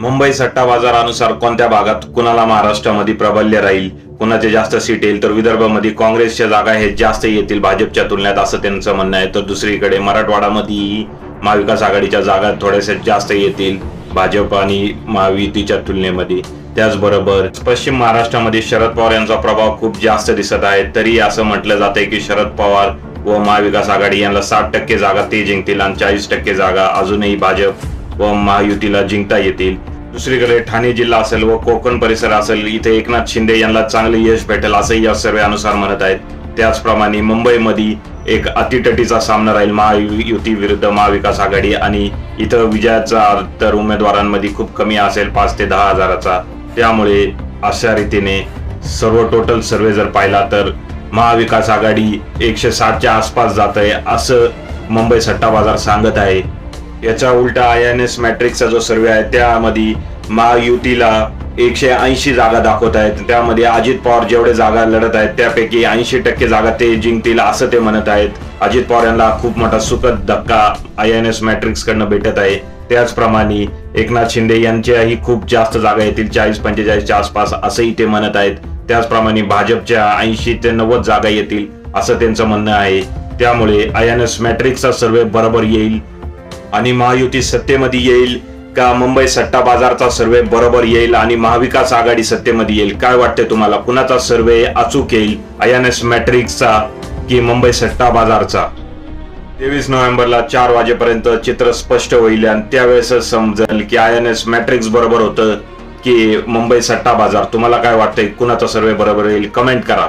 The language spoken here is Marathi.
मुंबई सट्टा बाजारानुसार कोणत्या भागात कुणाला महाराष्ट्रामध्ये प्राबल्य राहील कुणाचे जास्त सीट येईल तर विदर्भामध्ये काँग्रेसच्या जागा हे जास्त येतील भाजपच्या तुलनेत असं त्यांचं म्हणणं आहे. तर दुसरीकडे मराठवाडामध्येही महाविकास आघाडीच्या जागा थोड्याशा जास्त येतील भाजप आणि महायुतीच्या तुलनेमध्ये. त्याचबरोबर पश्चिम महाराष्ट्रामध्ये शरद पवार यांचा प्रभाव खूप जास्त दिसत आहे. तरी असं म्हटलं जात आहे की शरद पवार व महाविकास आघाडी यांना साठ टक्के जागा ते जिंकतील आणि चाळीस टक्के जागा अजूनही भाजप व महायुतीला जिंकता येतील. दुसरीकडे ठाणे जिल्हा असेल व कोकण परिसर असेल इथे एकनाथ शिंदे यांना चांगले यश भेटेल असंही या सर्वेनुसार म्हणत आहेत. त्याचप्रमाणे मुंबईमध्ये एक अतिटटीचा सामना राहील महायुती विरुद्ध महाविकास आघाडी आणि इथं विजयाचा तर उमेदवारांमध्ये खूप कमी असेल पाच ते दहा हजाराचा. त्यामुळे अशा रीतीने सर्व टोटल सर्वे जर पाहिला तर महाविकास आघाडी एकशे साठच्या आसपास जात आहे असं मुंबई सट्टा बाजार सांगत आहे. याच्या उलटा आय एन एस मॅट्रिक्सचा जो सर्वे आहे त्यामध्ये महायुतीला एकशे ऐंशी जागा दाखवत आहेत. त्यामध्ये अजित पवार जेवढे जागा लढत आहेत त्यापैकी ऐंशी टक्के जागा ते जिंकतील असं ते म्हणत आहेत. अजित पवार यांना खूप मोठा सुखद धक्का आय एन एस मॅट्रिक्स कडनं भेटत आहे. त्याचप्रमाणे एकनाथ शिंदे यांच्याही खूप जास्त जागा येतील चाळीस पंचेचाळीसच्या आसपास असंही ते म्हणत आहेत. त्याचप्रमाणे भाजपच्या ऐंशी ते नव्वद जागा येतील असं त्यांचं म्हणणं आहे. त्यामुळे आय एन एस मॅट्रिक्सचा सर्वे बरोबर येईल. आणि महायुती सत्तेमध्ये येईल का मुंबई सट्टा बाजारचा सर्वे बरोबर येईल आणि महाविकास आघाडी सत्तेमध्ये येईल? काय वाटते तुम्हाला? कुणाचा सर्वे अचूक येईल? आय एन एस मॅट्रिक्सचा की मुंबई सट्टा बाजारचा? तेवीस नोव्हेंबरला चार वाजेपर्यंत चित्र स्पष्ट होईल आणि त्यावेळेसच समजेल की आय एन एस मॅट्रिक्स बरोबर होतं की मुंबई सट्टा बाजार. तुम्हाला काय वाटतंय? कुणाचा सर्वे बरोबर येईल? कमेंट करा.